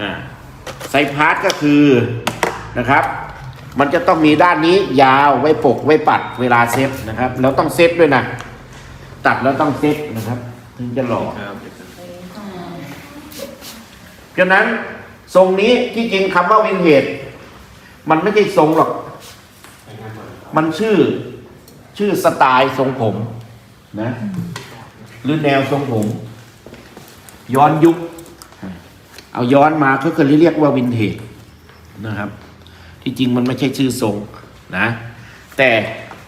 อ่าไซพาร์ทก็คือนะครับ มันจะต้องมีด้านนี้ยาวไว้ปกไว้ปัดเวลาเซตนะครับ แล้วต้องเซตด้วยนะ ตัดแล้วต้องเซตนะครับ ถึงจะหล่อครับฉะนั้นทรงนี้ที่จริงคำว่าวินเทจมันไม่ใช่ทรงหรอก มันชื่อชื่อสไตล์ทรงผมนะ หรือแนวทรงผม ย้อนยุค เอาย้อนมาก็คือเรียกว่าวินเทจนะครับ ที่จริงมันไม่ใช่ชื่อทรงนะ แต่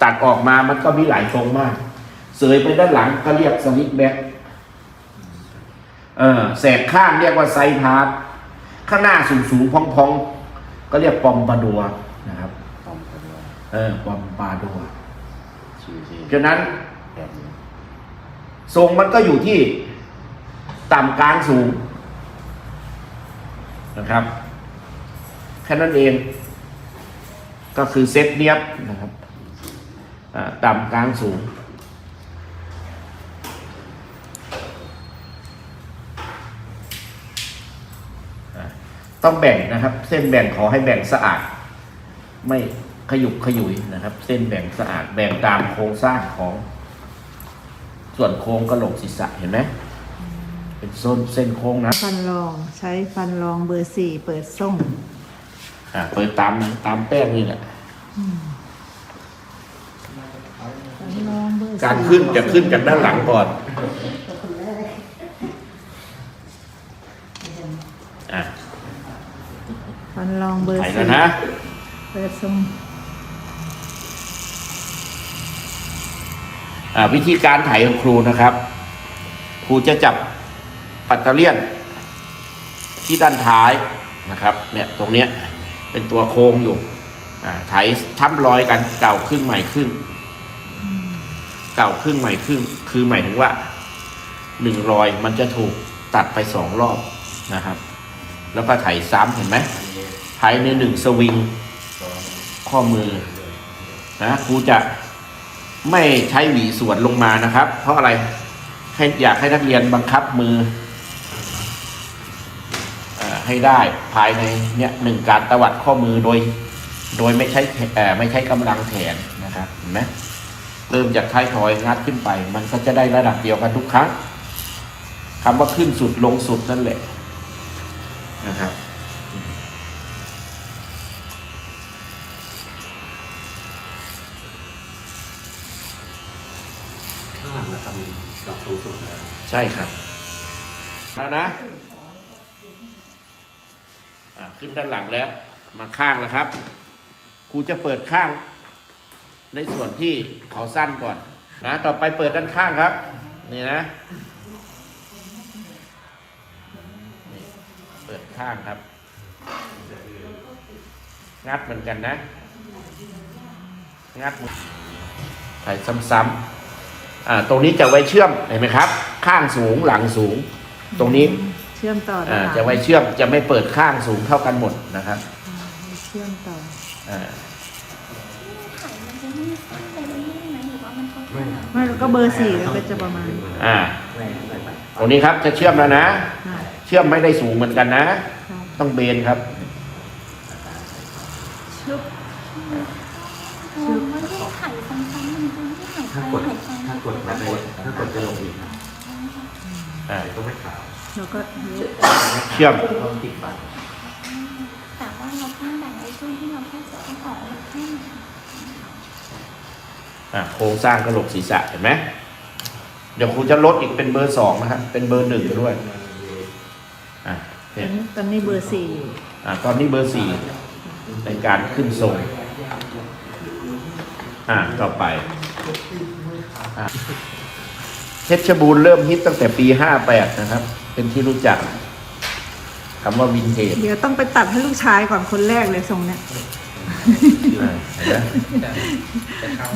ตัดออกมามันก็มีหลายทรงมาก เสยไปด้านหลังก็เรียกสวิตช์แบ็คเออแสกข้างเรียกว่าไซพาร์ทข้างหน้าสูงสูงๆพองๆก็เรียกปอมปาดัวนะครับปอมกัวเออปอมปาดัวฉะนั้นทรงมันก็อยู่ที่ต่ำกลางสูง นะครับแค่นั้นเองก็คือเซตเนียบนะครับต่ำกลางสูง ต้องแบ่งนะครับ เส้นแบ่งขอให้แบ่งสะอาด ไม่ขยุกขยุยนะครับ เส้นแบ่งสะอาดแบ่งตามโครงสร้างของ ส่วนโค้งกระโหลกศีรษะเห็นไหม เป็นส้นเส้นโค้งนะฟันรองใช้ฟันรองเบอร์สี่เปิดส่งอ่าเปิดตามนะตามแป้งนี่แหละฟันรองเบอร์สี่การขึ้นจะขึ้นจากด้านหลังก่อนอะฟันรองเบอร์ถ่ายสี่แล้วนะ เปิดส่งอ่าวิธีการถ่ายของครูนะครับ ครูจะจับ ปัตเตอร์เลียน ที่ด้านท้ายนะครับเนี่ยตรงเนี้ยเป็นตัวโค้งอยู่อ่าถ่ายทับรอยกันเก่าครึ่งใหม่ครึ่งเก่าครึ่งใหม่ครึ่งคือหมายถึงว่าหนึ่งรอยมันจะถูกตัดไปสองรอบนะครับ แล้วก็ถ่ายซ้ำเห็นไหมไถในหนึ่งสวิงข้อมือนะครูจะไม่ใช้หวีสวนลงมานะครับ เพราะอะไรให้อยากให้นักเรียนบังคับมือ ให้ได้ภายในเนี่ยหนึ่งการตวัดข้อมือโดย โดยไม่ใช้เอ่อไม่ใช้กำลังแขนนะครับเห็นไหมเริ่มจากท้ายทอยงัดขึ้นไป มันก็จะได้ระดับเดียวกันทุกครั้งคำว่าขึ้นสุดลงสุดนั่นแหละนะครับข้างหลังนะครับมีดอกสูงสุดนะครับใช่ครับแล้วนะอะขึ้น ด้านหลังแล้ว มาข้างแล้วครับครูจะเปิดข้าง ในส่วนที่เขาสั้นก่อนนะต่อไปเปิดด้านข้างครับ นี่นะเปิดข้างครับ งัดเหมือนกันนะ งัดใส่ซ้ำๆอ่าตรงนี้จะไว้เชื่อมเห็นไหมครับ ข้างสูงหลังสูง ตรงนี้ ชื่อมต่ออ่าด้านหลังจะไว้เชื่อมจะไม่เปิดข้างสูงเท่ากันหมดนะครับอ่าเชื่อมต่ออ่าไข่มันจะไม่สั้นไปเรื่อยๆไหมหรือว่ามันค่อยไม่ๆครับไม่แล้วก็เบอร์สี่ก็จะประมาณอ่าไม่ไม่ไม่ตรงนี้ครับจะเชื่อมแล้วนะค่ะเชื่อมไม่ได้สูงเหมือนกันนะครับต้องเบนครับชึบอ๋อไม่ใช่ไข่ซ้ำๆมันจะไม่ไข่ไปถ้ากดไข่ไปถ้ากดจะได้ถ้ากดจะลงอีกครับอ่าก็ไม่ขาว แล้วก็ยกเชื่อมต้องติดบัตรแต่ว่าเราแค่แบ่งไอ้ช่วงที่เราแค่จะต้องออกแค่ไหนอ่าโครงสร้างกระโหลกศีรษะเห็นไหมเดี๋ยวครูจะลดอีกเป็นเบอร์สองนะครับเป็นเบอร์หนึ่งด้วยอ่าตอเนี่ยนนี้ตอนนี้เบอร์สี่อยู่อ่าตอนนี้เบอร์สี่ในการขึ้นทรงอ่าต่อไปอ่าเพชรบูรณ์เริ่มฮิตตั้งแต่ปีห้าแปดนะครับ เป็นที่รู้จักคำว่าวินเทจเดี๋ยวต้องไปตัดให้ลูกชายก่อนคนแรกเลยทรงเนี้ยอ่าเห็นไหม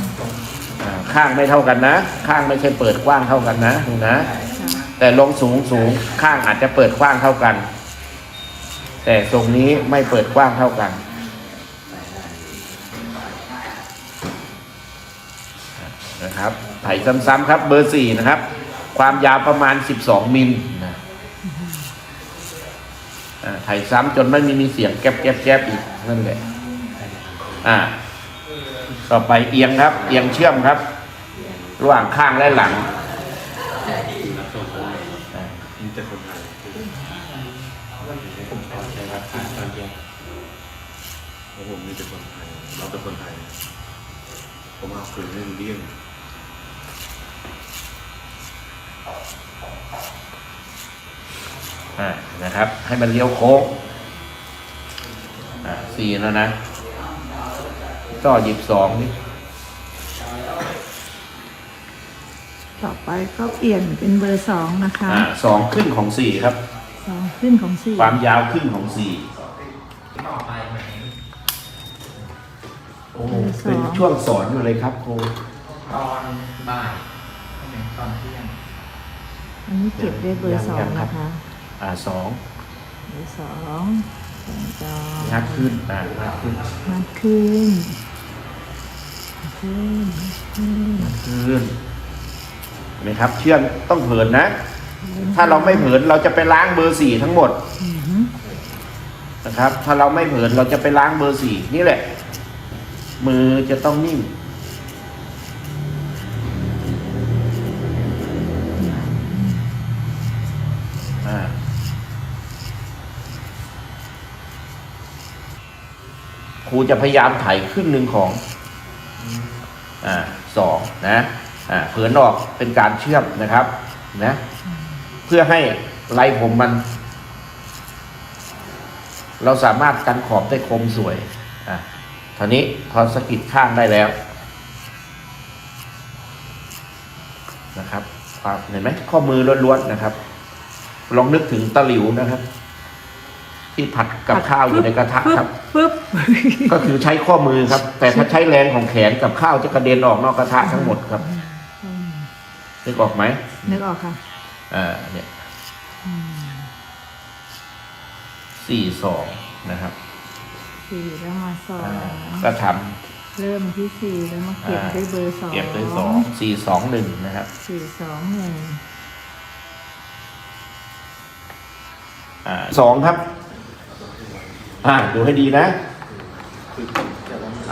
อ่าข้างไม่เท่ากันนะ ข้างไม่ใช่เปิดกว้างเท่ากันนะดูนะแต่ลงสูงสูงข้างอาจจะเปิดกว้างเท่ากัน แต่ทรงนี้ไม่เปิดกว้างเท่ากันนะครับไถซ้ำๆครับเบอร์สี่นะครับ ความยาวประมาณ 12 มิลนะอ่า ไถ่ซ้ำจนไม่มีมีเสียงแก๊บแก๊บแก๊บอีกนั่นแหละอ่า ต่อไปเอียงครับ เอียงเชื่อมครับ ระหว่างข้างและหลัง รับส่งคนไหน อ่า มีแต่คนไทยผมขอใช้รับการตอนแยกเพราะผมมีแต่คนไทยเราเป็นคนไทย ผมเอาคืนให้รู้เรื่อง อ่า นะครับ ให้มันเลี้ยวโค้งอ่าสี่แล้วนะก็หยิบสองนี่ต่อไปก็เปลี่ยนเป็นเบอร์สองนะคะอ่าสองครึ่งของสี่ครับสองขึ้นของสี่ความยาวครึ่งของสี่โอ้เป็นช่วงสอนอยู่เลยครับครูตอนบ่ายไม่ถึงตอนเที่ยงอันนี้เก็บด้วยเบอร์สองนะคะ อ่าสองเบอร์สองแสงจองัดขึ้นอ่างัดขึ้นมัดขึ้นขึ้นขึ้นขึ้นเห็นไหมครับ เชื่อมต้องเผินนะ ถ้าเราไม่เผินเราจะไปล้างเบอร์สี่ทั้งหมดอือหือนะครับ ถ้าเราไม่เผินเราจะไปล้างเบอร์สี่นี่แหละ มือจะต้องนิ่ง ครูจะพยายามไถครึ่งหนึ่งของอ่าสองนะอ่าเผินออกเป็นการเชื่อมนะครับ นะ เพื่อให้ไรผมมัน เราสามารถกันขอบได้คมสวย อะทีนี้พอสกิดข้างได้แล้ว นะครับครับเห็นไหมข้อมือล้วนๆนะครับ ลองนึกถึงตะหลิวนะครับ ที่ผัดกับข้าวอยู่ในกระทะครับ ปึ๊บก็คือใช้ข้อมือครับ แต่ถ้าใช้แรงของแขนกับข้าวจะกระเด็นออกนอกกระทะทั้งหมดครับนึกออกไหมนึกออกค่ะอ่าเนี่ยสี่สองนะครับสี่แล้วมาสองอ่าก็ทเริ่มที่สี่แล้วมาำเก็บอ่าด้วยเบอร์สองเก็บด้วยสองสี่สองหนึ่งนะครับสี่สองหนึ่งอ่าสองครับ อ่าดูให้ดีนะ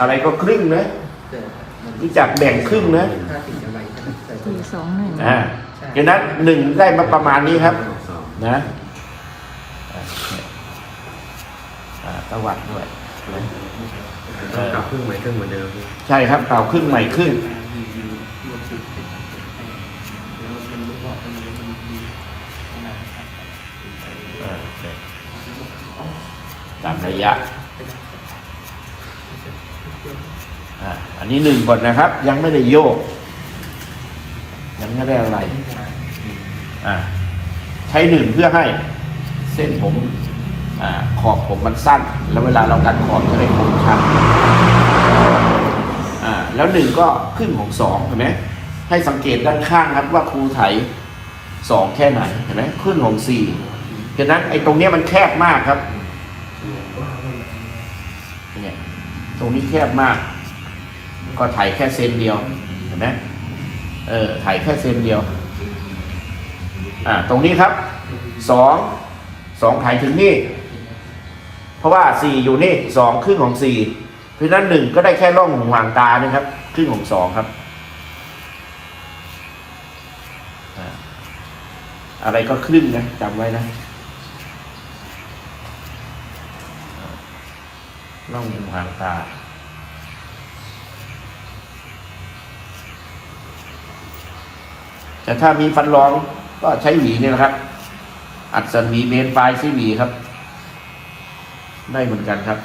อะไรก็ครึ่งนะรู้จักแบ่งครึ่งนะถ้าถึงจะไวก็จะสี่สองหนึ่งอ่าดังนั้นหนึ่งได้มาประมาณนี้ครับสองนะอ่าเนี่ยอ่าตะวัดด้วยนะต้องกลับครึ่งไหมครึ่งเหมือนเดิม ใช่ครับเก่าครึ่งใหม่ครึ่ง ตามระยะ อันนี้หนึ่งก่อนนะครับ ยังไม่ได้โยก ยังไม่ได้อะไร อ่าใช้หนึ่งเพื่อให้เส้นผมอขอบผมมันสั้น แล้วเวลาเรากันขอบจะได้คมชัดแล้วหนึ่งก็ครึ่งของสองเห็นไหมให้สังเกตด้านข้างครับว่าครูไถสองแค่ไหนเห็นไหมครึ่งของสี่ฉะนั้นไอ้ตรงเนี้ยมันแคบมากครับเนี่ย ตรงนี้แคบมาก ก็ไถแค่เซนเดียวเห็นไหมเออไถแค่เซนเดียวอ่าตรงนี้ครับสองสองไถถึงนี่ เพราะว่าสี่อยู่นี่สองครึ่งของสี่เพราะนั้นหนึ่งก็ได้แค่ร่องห่างตานะครับ ครึ่งของสองครับอ่าอะไรก็ครึ่งนะจำไว้นะ ล่องหางตา แต่ถ้ามีฟันรองก็ใช้หวีเนี่ยนะครับ อัดสันหวีเบนปลายใช้หวีครับ ได้เหมือนกันครับ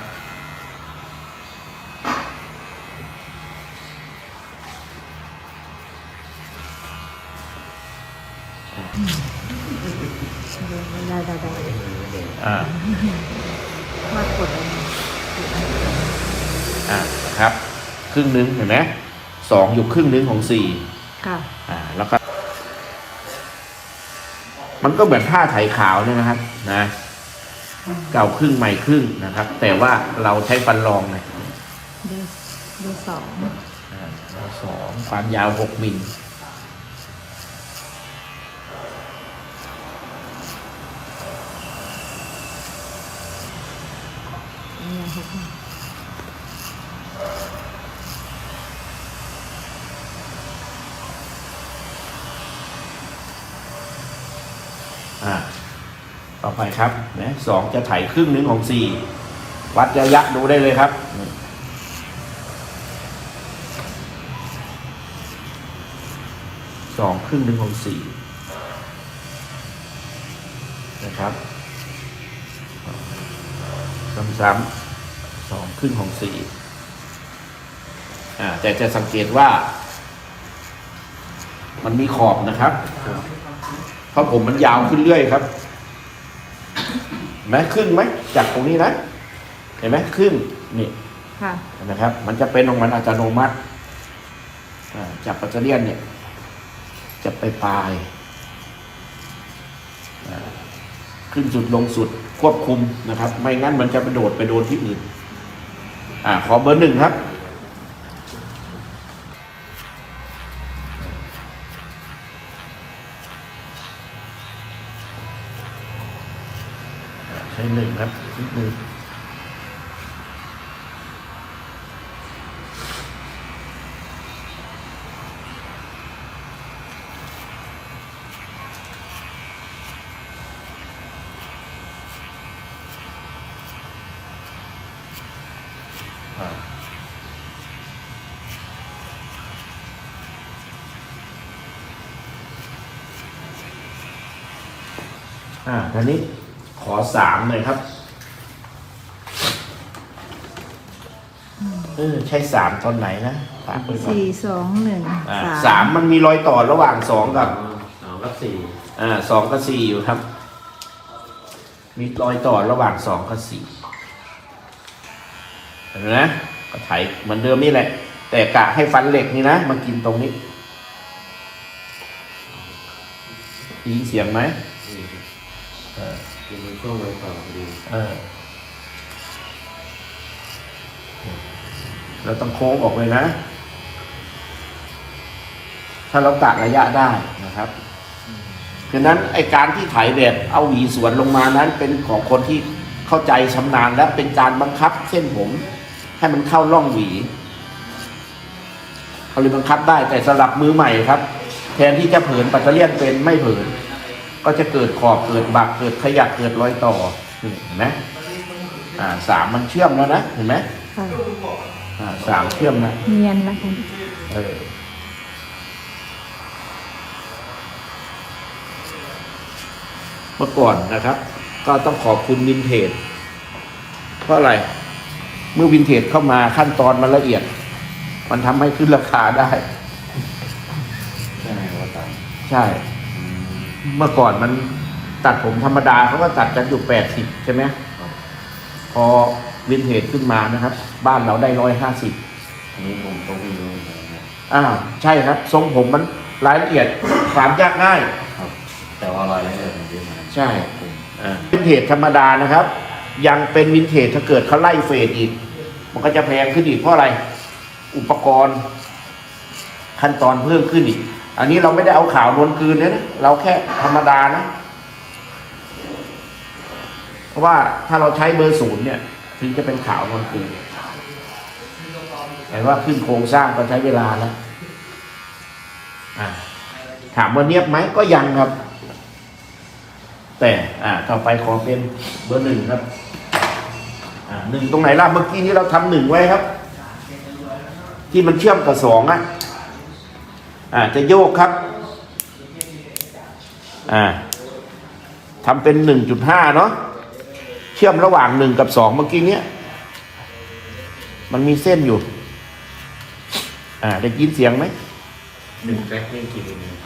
ครึ่งหนึงเห็นไหมสองอยู่ครึ่งหนึงของสี่ค่ะอ่าแล้วก็มันก็เหมือนผ้าไถขาวเนี่ยนะครับ นะเก่าครึ่งใหม่ครึ่งนะครับ แต่ว่าเราใช้ฟันรองไงเบอร์เบอร์สองอ่าสองความยาวหกมิล ยาหกห้า อ่าต่อไปครับนะสองจะไถครึ่งหนึ่งของสี่วัดระยะดูได้เลยครับสองครึ่งหนึ่งของสี่นะครับซ้ำๆสองครึ่งของสี่อ่าแต่จะสังเกตว่า มันมีขอบนะครับ เพราะผมมันยาวขึ้นเรื่อยครับเห็นไหมครึ่งไหมจากตรงนี้นะเห็นไหมครึ่งนี่ค่ะเห็นะครับ มันจะเป็นของมันอัตโนมัติอ่าจากปัจเจเลียนเนี่ย จะไปปลายอ่าขึ้นสุดลงสุดควบคุมนะครับ ไม่งั้นมันจะไปโดดไปโดนที่อื่น อ่า ขอเบอร์หนึ่งครับ นึ่งครับนิดนึงอ่าทีนี้ สามเลยครับ เออใช่สามตอนไหนนะฝากไว้ก่อนสี่สองหนึ่งอ่าสามสามมันมีรอยต่อระหว่างสองกับสามกับสี่อ่าสองกับสี่อยู่ครับ มีรอยต่อระหว่างสองกับสี่เห็นไหมนะก็ไถเหมือนเดิมนี่แหละ แต่กะให้ฟันเหล็กนี่นะมากินตรงนี้ได้ยินเสียงไหม สี่เออ คือมันช่วงรอยต่อพอดีเออเราต้องโค้งออกเลยนะ ถ้าเรากะระยะได้นะครับดังนั้นไอการที่ไถแบบเอาหวีสวนลงมานั้น เป็นของคนที่เข้าใจชำนาญและเป็นการบังคับเส้นผม ให้มันเข้าร่องหวีเขาเลยบังคับได้แต่สำหรับมือใหม่ครับ แทนที่จะเผินปัตเตอร์เลียนเป็นไม่เผิน ก็จะเกิดขอบเกิดบักเกิดขยักเกิดรอยต่อนี่เห็นไหมอ่าสามมันเชื่อมแล้วนะเห็นไหมค่ะอ่าสามเชื่อมนะเนียนแล้วค่ะเออเมื่อก่อนนะครับ ก็ต้องขอบคุณวินเทจเพราะอะไร เมื่อวินเทจเข้ามาขั้นตอนมันละเอียด มันทำให้ขึ้นราคาได้ ใช่ว่าตามใช่ เมื่อก่อนมันตัดผมธรรมดาเขาก็ตัดกันอยู่แปดสิบใช่ไหมพอวินเทจขึ้นมานะครับ บ้านเราได้ร้อยห้าสิบอันนี้ผมต้องไม่รู้เหมือนกันนะอ่าใช่ครับ ทรงผมมันรายละเอียดความยากง่ายครับ แต่ว่ารายละเอียดมันเยอะมากใช่อ่าวินเทจธรรมดานะครับ ยังเป็นวินเทจถ้าเกิดเขาไล่เฟดอีก มันก็จะแพงขึ้นอีกเพราะอะไร อุปกรณ์ ขั้นตอนเพิ่มขึ้นอีก อันนี้เราไม่ได้เอาขาวนวลคืนนะเราแค่ธรรมดานะ เพราะว่าถ้าเราใช้เบอร์ศูนย์เนี่ย ถึงจะเป็นขาวนวลคืนแต่ว่าขึ้นโครงสร้างก็ใช้เวลาแล้วถามว่าเนียบไหมก็ยังครับ แต่อ่าต่อไปขอเป็นเบอร์หนึ่งครับหนึ่งตรงไหนล่ะเมื่อกี้นี้เราทำหนึ่งไว้ครับ ที่มันเชื่อมกับสองอะ อ่าจะโยกครับอ่าทำเป็นหนึ่งจุดห้าเนาะเชื่อมระหว่างหนึ่งกับสองเมื่อกี้เนี้ยมันมีเส้นอยู่ อ่าได้ยินเสียงไหมหนึ่งแทร็กนี่กี่มิลลิเมตร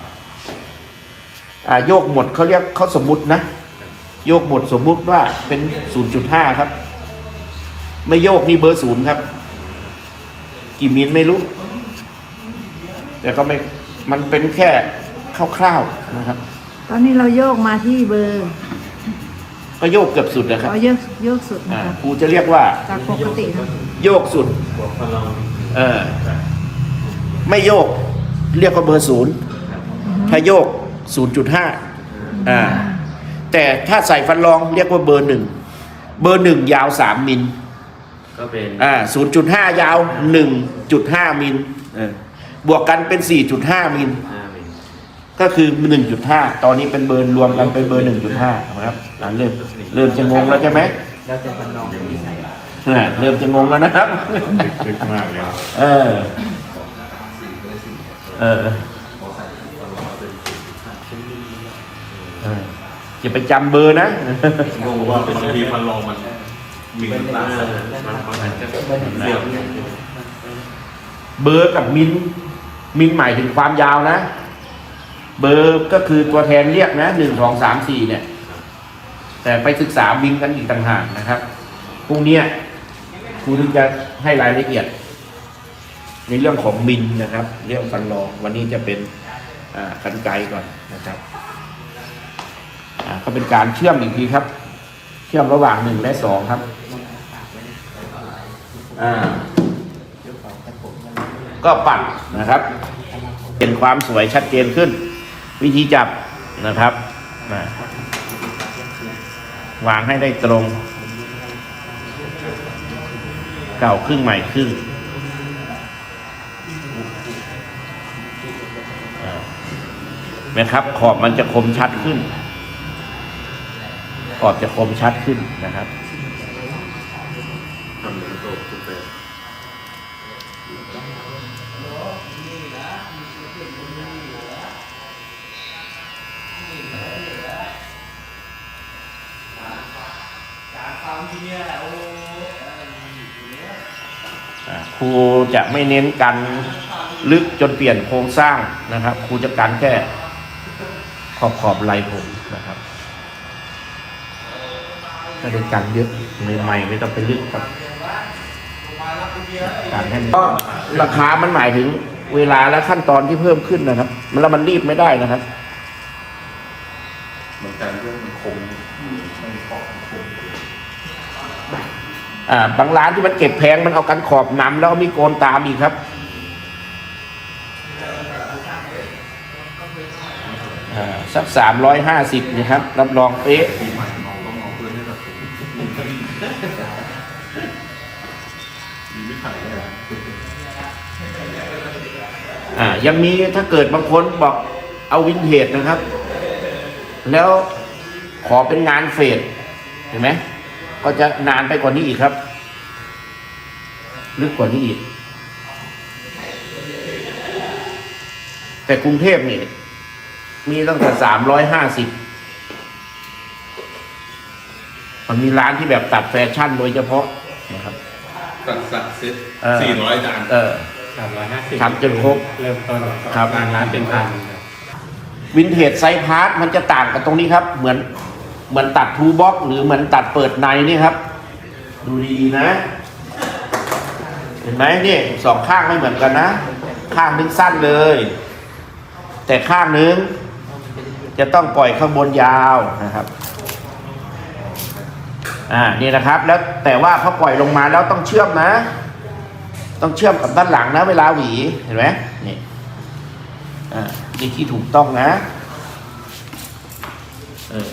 อ่าโยกหมดเขาเรียกเขาสมมุตินะ โยกหมดสมมุติว่าเป็น0.5ครับ ไม่โยกนี่เบอร์ศูนย์ครับ กี่มิลไม่รู้ แต่ก็ไม่มันเป็นแค่คร่าวๆนะครับ ตอนนี้เราโยกมาที่เบอร์ก็โยกเกือบสุดนะครับเราโยกโยกสุดอ่านะคะครูจะเรียกว่า จากปกตินะโยกสุด บวกพลังเออ ไม่โยก เรียกว่าเบอร์ศูนย์ถ้าโยก0.5อ่า แต่ถ้าใส่ฟันรองเรียกว่าเบอร์หนึ่ง เบอร์หนึ่งยาว3มิล ก็เป็น อ่า0.5ยาว1.5มิลเออ บวกกันเป็น 4.5 มิล ห้ามิลก็คือ 1.5 ตอนนี้เป็นเบอร์รวมกันเป็นเบอร์ 1.5นะครับอ่าเริ่มเริ่มจะงงแล้วใช่ไหมแล้วแต่ฟันรองที่ใส่อ่าเริ่มจะงงแล้วนะครับ ลึกมากเลยเออ เออ เอออย่าไปจำเบอร์นะ งงว่าบางทีพันลองมันมีน้ำตาลมันมันจะเสียบเบอร์กับมิน มินหมายถึงความยาวนะ เบอร์ก็คือตัวแทนเรียกนะหนึ่งสองสามสี่เนี่ย แต่ไปศึกษามินกันอีกต่างหากนะครับพรุ่งนี้ครูถึงจะให้รายละเอียด ในเรื่องของมินนะครับ เรื่องฟันรองวันนี้จะเป็นอ่ากันไกก่อนนะครับอ่าก็เป็นการเชื่อมอีกทีครับ เชื่อมระหว่างหนึ่งและสองครับอ่า ก็ปัดนะครับ เป็นความสวยชัดเจนขึ้น วิธีจับนะครับวางให้ได้ตรง เก่าครึ่งใหม่ครึ่งนะครับ ขอบมันจะคมชัดขึ้น ขอบจะคมชัดขึ้นนะครับ ทำเหมือนโตทุกแบบ อ่า ครูจะไม่เน้นกันลึกจนเปลี่ยนโครงสร้างนะครับครูจะกันแค่ขอบขอบไหลผมนะครับไม่ได้กันเยอะใหม่ๆไม่ต้องไปลึกครับ การให้มันก็ราคามันหมายถึงเวลาและขั้นตอนที่เพิ่มขึ้นนะครับ มันแล้วมันรีบไม่ได้นะครับเหมือนกันด้วยมันคมมันขอบมันคมอ่าบางร้านที่มันเก็บแพงมันเอากันขอบนำแล้วเอามีโกนตามอีกครับอ่าสักสามร้อยห้าสิบนะครับ รับรองเป๊ะปีใหม่ม อ่ายังมีถ้าเกิดบางคนบอกเอาวินเทจนะครับ แล้วขอเป็นงานเฟดเห็นไหมก็จะนานไปกว่านี้อีกครับ ลึกกว่านี้อีก แต่กรุงเทพนี่ มีตั้งแต่สามร้อยห้าสิบมันมีร้านที่แบบตัดแฟชั่นโดยเฉพาะนะครับ ตัดสักเซ็ตเออ สี่ร้อยจาน เออ สามร้อยห้าสิบทำจนครบเริ่มต้นครับ บางร้านเป็นพันวินเทจไซส์พาร์ทมันจะต่างกันตรงนี้ครับ เหมือนเหมือนตัดทูบ็อกหรือเหมือนตัดเปิดในนี่ครับ ดูดีๆนะ เห็นไหมนี่สองข้างไม่เหมือนกันนะ ข้างหนึงสั้นเลย แต่ข้างหนึง จะต้องปล่อยข้างบนยาวนะครับ อ่านี่นะครับ แล้วแต่ว่าพอปล่อยลงมาแล้วต้องเชื่อมนะ ต้องเชื่อมกับด้านหลังนะ เวลาหวีเห็นไหมนี่อ่านี่ที่ถูกต้องนะเออ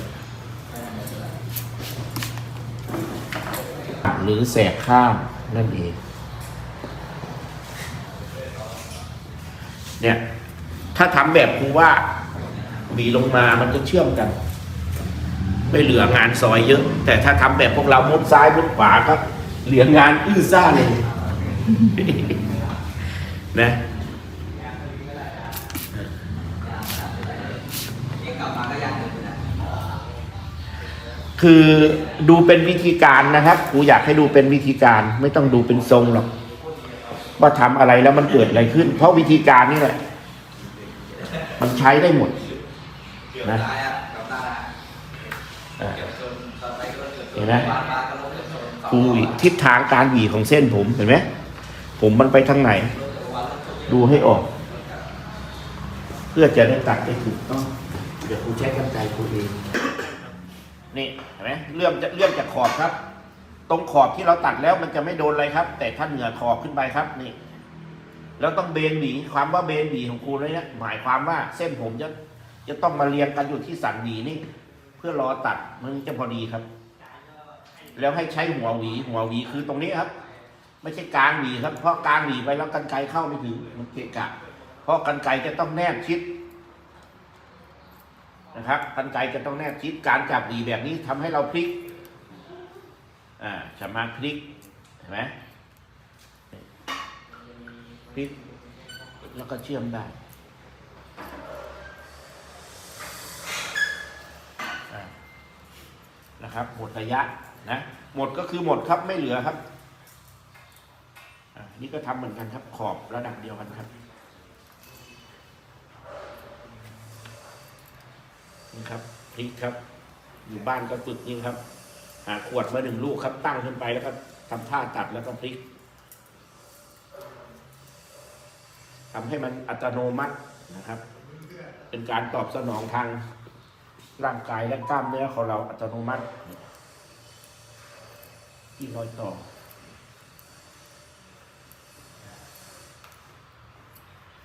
หรือแสกข้ามนั่นเองเนี่ยถ้าทำแบบครูว่าหวีลงมามันจะเชื่อมกัน ไม่เหลืองานซอยเยอะ แต่ถ้าทำแบบพวกเรามุดซ้ายมุดขวาครับเหลืองานอื้อซ่าเลยนะคือดูเป็นวิธีการนะครับครูอยากให้ดูเป็นวิธีการไม่ต้องดูเป็นทรงหรอก ว่าทำอะไรแล้วมันเกิดอะไรขึ้น เพราะวิธีการนี่แหละ มันใช้ได้หมดนะอ่าเห็นไหมครูทิศทางการหวีของเส้นผมเห็นไหมผมมันไปทางไหน ดูให้ออก เพื่อจะได้ตัดได้ถูกต้องเดี๋ยวครูใช้กรรไกรครูเองนี่เห็นไหมเลื่อมจะเลื่อมจากขอบครับ ตรงขอบที่เราตัดแล้วมันจะไม่โดนอะไรครับ แต่ถ้าเหนือขอบขึ้นไปครับนี่ แล้วต้องเบนหวีความว่าเบนหวีของครูเลยเนี่ยหมายความว่าเส้นผมจะจะต้องมาเรียงกันอยู่ที่สันหวีนี่ เพื่อรอตัดมันจะพอดีครับ แล้วให้ใช้หัวหวี หัวหวีคือตรงนี้ครับ ไม่ใช่กลางหวีครับเพราะกลางหวีไปแล้วกันไกเข้าไม่ถึงมันเกะกะ เพราะกันไกจะต้องแนบชิดนะครับกันไกจะต้องแนบชิดการจับหวีแบบนี้ทำให้เราพลิกอ่าสามารถพลิกเห็นไหมพลิกแล้วก็เชื่อมได้นะครับหมดระยะ นะหมดก็คือหมดครับไม่เหลือครับนี่ก็ทำเหมือนกันครับขอบระดับเดียวกันครับนี่ครับพลิกครับ อยู่บ้านก็ฝึกนี่ครับ หาขวดมาหนึ่งลูกครับ ตั้งขึ้นไปแล้วก็ทำท่าตัดแล้วก็พลิกทำให้มันอัตโนมัตินะครับ เป็นการตอบสนองทางร่างกายและกล้ามเนื้อของเราอัตโนมัติ ที่รอยต่อ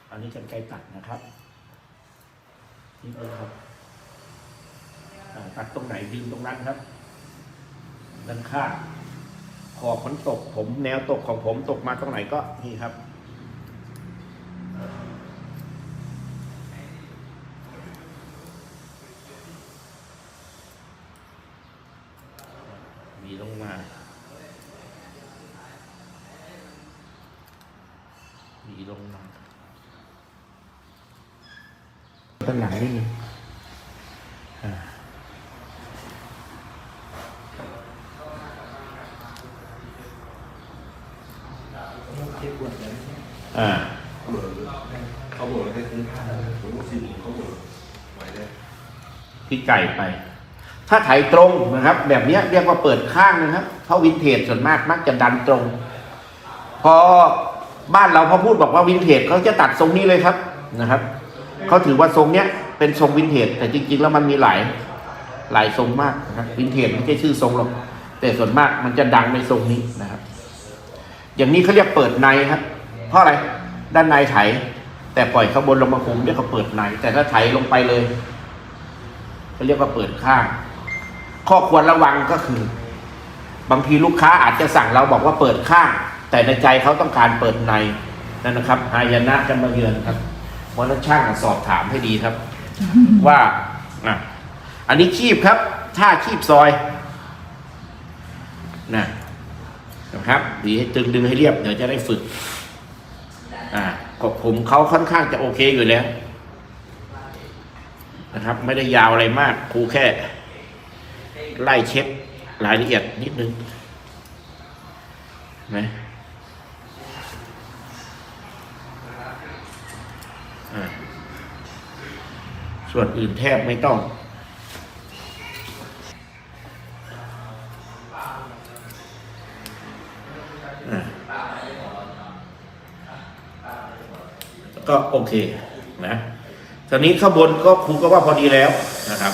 อันนี้กันไกลตัดนะครับนี่เลยครับตัดตรงไหนดึงตรงนั้นครับด้านข้างขอบมันตกผมแนวตกของผมตกมาตรงไหนก็นี่ครับ มีลงมา มีลงมาด้านหลังนี่นึงอ่า เจ็บปวดเลย อ่า เขาเบิร์เขาเบิร์ได้คือผมก็สี่เขาเบิร์ไหวได้ พี่ไก่ไป ถ้าไถตรงนะครับ แบบนี้เรียกว่าเปิดข้างนะครับ เพราะวินเทจส่วนมากมักจะดันตรง พอบ้านเราพอพูดบอกว่าวินเทจเขาจะตัดทรงนี้เลยครับนะครับเขาถือว่าทรงเนี้ยเป็นทรงวินเทจแต่จริง ๆ แล้วมันมีหลายหลายทรงมากนะครับวินเทจไม่ใช่ชื่อทรงหรอกแต่ส่วนมากมันจะดังในทรงนี้นะครับ อย่างนี้เขาเรียกเปิดในครับ เพราะอะไรด้านในไถแต่ปล่อยข้างบนลงมาคุมเรียกว่าเปิดในแต่ถ้าไถลงไปเลย เขาเรียกว่าเปิดข้าง ข้อควรระวังก็คือ บางทีลูกค้าอาจจะสั่งเราบอกว่าเปิดข้าง แต่ในใจเขาต้องการเปิดในนั่นนะครับหายนะจะมาเยือนครับเพราะนั้นช่างสอบถามให้ดีครับ ว่าอะอันนี้คีบครับท่าคีบซอยนะนะครับดีให้ตึงดึงให้เรียบเดี๋ยวจะได้ฝึก อ่าผมเขาค่อนข้างจะโอเคอยู่แล้ว นะครับ ไม่ได้ยาวอะไรมากครูแค่ ไล่เช็ครายละเอียดนิดนึงนไหมส่วนอื่นแทบไม่ต้องอก็โอเค ตอนนี้ข้างบนก็ครูก็ว่าพอดีแล้วนะครับ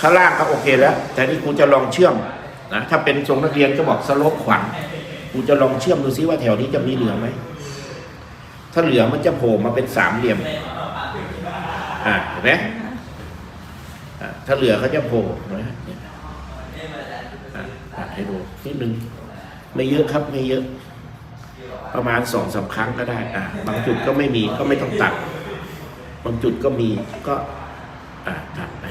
ข้างล่างก็โอเคแล้ว แต่นี่ครูจะลองเชื่อมนะถ้าเป็นทรงนักเรียนก็บอกสโลปขวัญครูจะลองเชื่อมดูซิว่าแถวนี้จะมีเหลือไหมถ้าเหลือมันจะโผล่มาเป็นสามเหลี่ยมอ่าเห็นไหมอ่าถ้าเหลือเขาจะโผล่นะอะอะให้ดูนิดนึงไม่เยอะครับไม่เยอะ ประมาณสองสามครั้งก็ได้อ่าบางจุดก็ไม่มีก็ไม่ต้องตัด บางจุดก็มีก็อ่าตัดไป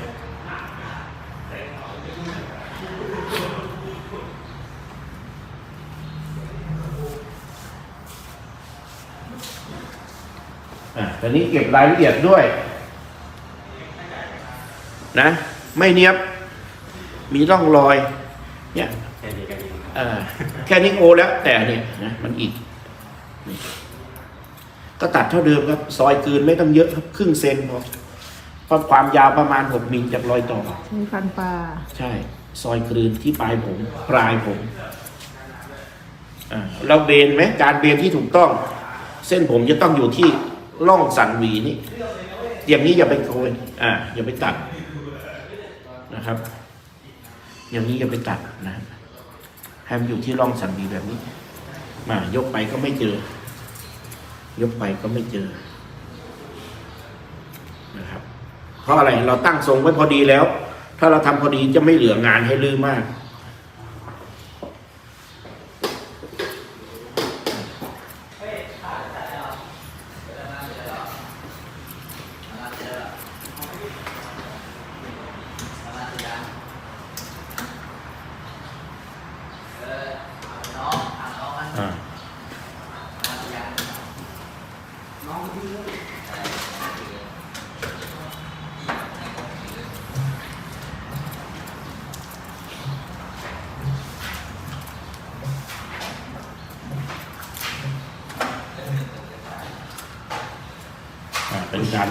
อ่าตอนนี้เก็บรายละเอียดด้วย นะ ไม่เนียบ มีร่องรอย เนี่ย แค่นี้แค่นี้เอ่อแค่นี้โอแล้วแต่เนี่ยนะมันอีกนี่ ก็ตัดเท่าเดิมครับ ซอยกลืนไม่ต้องเยอะครับ ครึ่งเซนพอเพราะความยาวประมาณหกมิลจากรอยต่อ ใช้ฟันปลาใช่ ซอยกลืนที่ปลายผมปลายผมอ่าเราเบนไหมการเบนที่ถูกต้อง เส้นผมจะต้องอยู่ที่ร่องสันหวีนี่อย่างนี้อย่าไปโกยอ่าอย่าไปตัดนะครับ อย่างนี้อย่าไปตัดนะครับให้มันอยู่ที่ร่องสันหวีแบบนี้มายกไปก็ไม่เจอ ยกไปก็ไม่เจอนะครับ เพราะอะไรเราตั้งทรงไว้พอดีแล้ว ถ้าเราทำพอดีจะไม่เหลืองานให้ลือมาก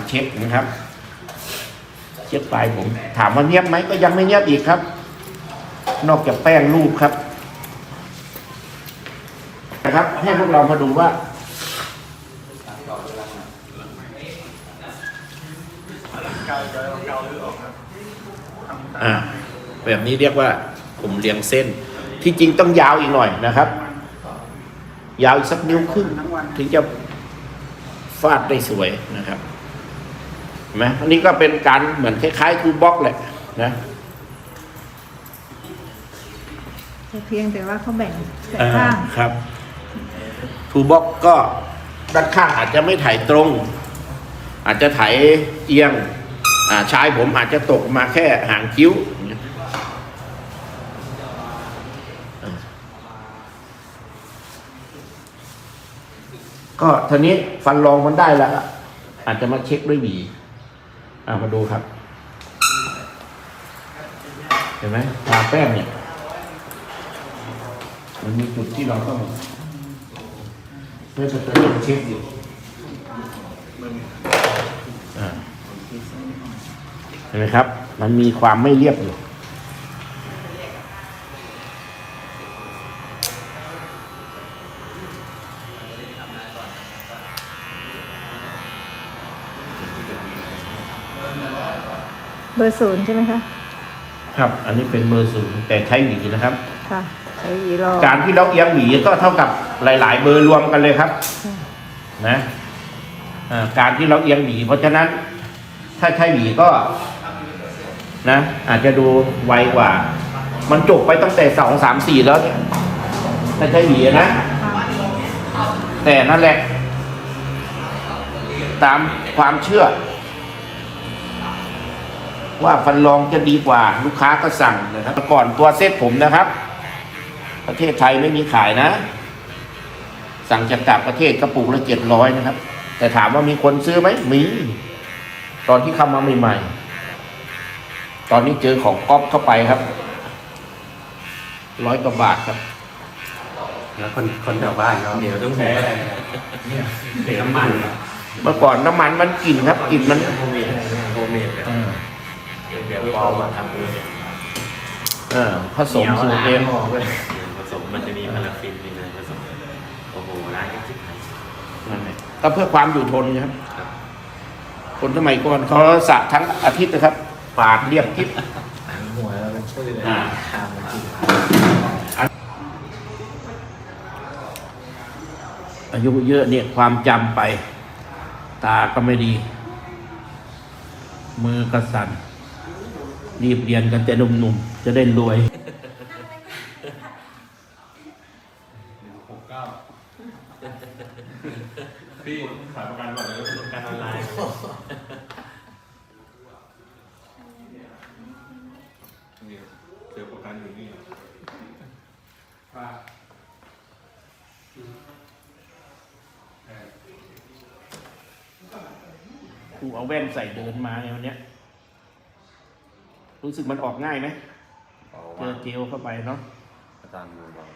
เช็คนะครับ เช็คปลายผม ถามว่าเนียบไหมก็ยังไม่เนียบอีกครับ นอกจากแป้งรูปครับ นะครับ ให้พวกเรามาดูว่าอ่าแบบนี้เรียกว่าผมเรียงเส้น ที่จริงต้องยาวอีกหน่อยนะครับ ยาวอีกสักนิ้วครึ่งถึงจะฟาดได้สวยนะครับ นไหมอันนี้ก็เป็นการเหมือนคล้ายๆทูบ็อกแหละนะแต่เพียงแต่ว่าเขาแบ่งแต่อ่าข้างครับทูบ็อกก็ด้านข้างอาจจะไม่ถ่ายตรง อาจจะถ่ายเอียงอ่าชายผมอาจจะตกมาแค่หางคิ้วอย่างเงี้ยอ่าก็ทีนี้ฟันรองมันได้แล้วอะอาจจะมาเช็คด้วยหวี อ่ามาดูครับ เห็นไหมทาแป้งเนี่ย มันมีจุดที่เราต้องเพื่อจะต้องเช็คอยู่เห็นไหมครับ มันมีความไม่เรียบอยู่ เบอร์ศูนย์ใช่ไหมคะ ครับ อันนี้เป็นเบอร์ศูนย์แต่ใช้หวีนะครับ ค่ะ ใช้หวีรอการที่เราเอียงหวีก็เท่ากับหลาย ๆ เบอร์รวมกันเลยครับค่ะนะอ่าการที่เราเอียงหวีเพราะฉะนั้น ถ้าใช้หวีก็ นะ อาจจะดูไวกว่า มันจบไปตั้งแต่สองสามสี่แล้วเนี่ยถ้าใช้หวีนะ แต่นั่นแหละ ตามความเชื่อ ว่าฟันรองจะดีกว่าลูกค้าก็สั่งนะครับแต่ก่อนตัวเซตผมนะครับ ประเทศไทยไม่มีขายนะ สั่งจากต่างประเทศกระปุกละเจ็ดร้อยนะครับ แต่ถามว่ามีคนซื้อไหมมี ตอนที่เข้ามาใหม่ๆตอนนี้เจอของก๊อปเข้าไปครับร้อยกว่าบาทครับแล้วคนคนแถวบ้านเขาเดี๋ยวต้องแพ้อะไรเนี่ยเดี๋ยวน้ำมันเมื่อก่อนน้ำมันมันกลิ่นครับกลิ่นมันโฮมเมดโฮมเมด เดี๋ยวปอมาทำเองเออผสมสูตรเองผสมมันจะมีพาราฟินมีอะไรผสมโอ้โหร้านก็จิ๊บหายนั่นแหละก็เพื่อความอยู่ทนครับ คนสมัยก่อนเขาสระทั้งอาทิตย์นะครับปาดเรียบกิ๊บหนังหัวแล้วมันช่วยเลยอ่าทางมันจิตอายุเยอะเนี่ยความจำไป ตาก็ไม่ดี มือกระสัน รีบเรียนกันแต่หนุ่มๆ จะได้รวยพี่ขายประกันก่อนเลยประกันออนไลน์เนี่ยเจอประกันอยู่นี่กูเอาแว่นใส่เดินมาในวันเนี้ย รู้สึกมันออกง่ายไหมเจอเจลเข้าไปเนาะอาจารย์มือบอล